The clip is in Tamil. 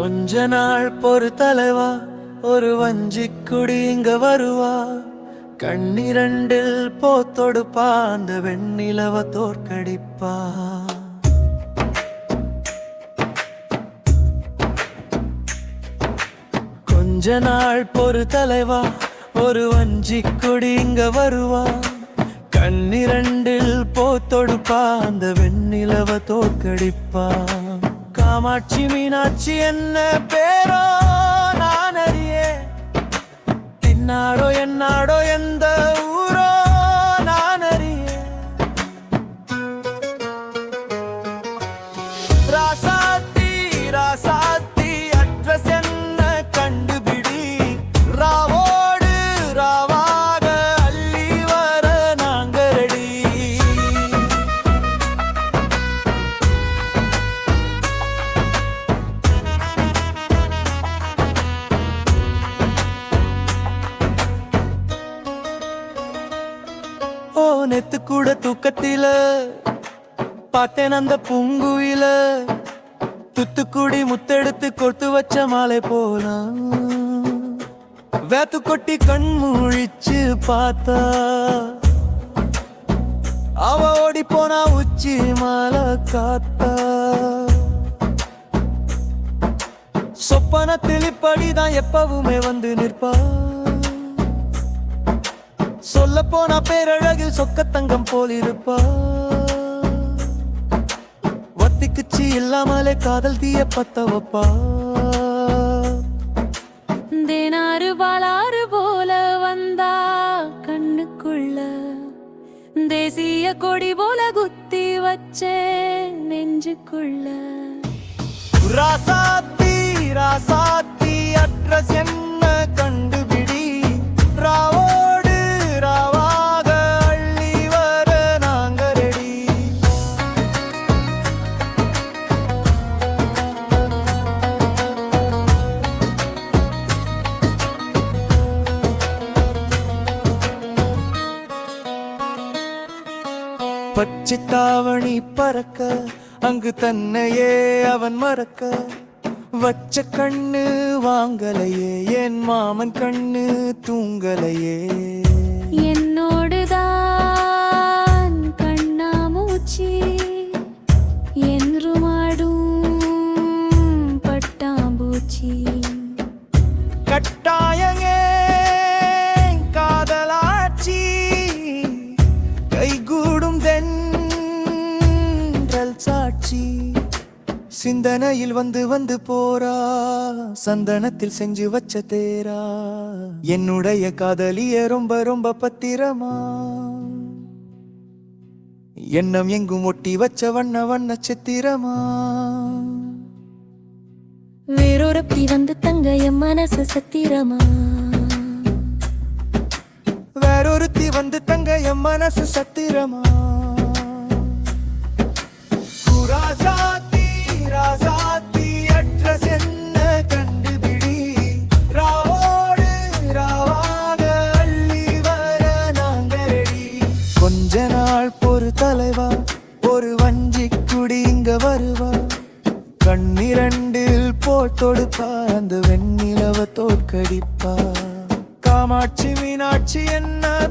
கொஞ்ச நாள் பொறு தலைவா ஒரு வஞ்சி குடி இங்க வருவா. கண்ணிரண்டில் போத்தொடுப்பா அந்த வெண்ணிலவ தோற்கடிப்பா. கொஞ்ச நாள் பொறு தலைவா ஒரு வஞ்சி குடி இங்க வருவா. கண்ணிரண்டில் போத்தொடுப்பா அந்த வெண்ணிலவ தோற்கடிப்பா. காமாட்சி மீனாட்சி என்ன பேரோ நான் அறியே என்னாடோ என்னாடோ எந்த நேத்து கூட தூக்கத்தில பார்த்தேன் அந்த பூங்குயில. துத்துக்குடி முத்தெடுத்து கொடுத்து வச்ச மாலை போலாம். வேத்து கொட்டி கண் முழிச்சு பார்த்தா. அவ ஓடி போனா உச்சி மாலை காத்தா. சொப்பன தெளிப்படிதான் எப்பவுமே வந்து நிற்பா. சொல்ல போனா பேரழகில் சொக்கத்தங்கம் போல் இருப்பா வத்திக்குச்சி இல்லாமலே காதல் தீய பத்த வைப்பா தேனாறு பாலாறு போல வந்தா கண்ணுக்குள்ள தேசிய கொடி போல குத்தி வச்சே நெஞ்சுக்குள்ள. ராசாத்தி ராசாத்தி அட்ரஸ் என்ன? பச்சை தாவணி பறக்க அங்கு தன்னையே அவன் மறக்க. வச்ச கண்ணு வாங்கலையே என் மாமன் கண்ணு தூங்கலையே. சாட்சி சிந்தனையில் வந்து வந்து போறா. சந்தனத்தில் செஞ்சு வச்ச தேரா. என்னுடைய காதலிய ரொம்ப ரொம்ப பத்திரமா. எண்ணம் எங்கும் ஒட்டி வச்ச வண்ண வண்ண சித்திரமா. வேறொருப்பி வந்து தங்க என் மனசு சத்திரமா. வேறொருத்தி வந்து தங்க என் மனசு சத்திரமா. தலைவா? ஒரு வஞ்சி குடி இங்க வருவா? கண்ணிரண்டில் போட்டொடுப்பா அந்த வெண்ணிலவ தோற்கடிப்பா? காமாட்சி மீனாட்சி என்ன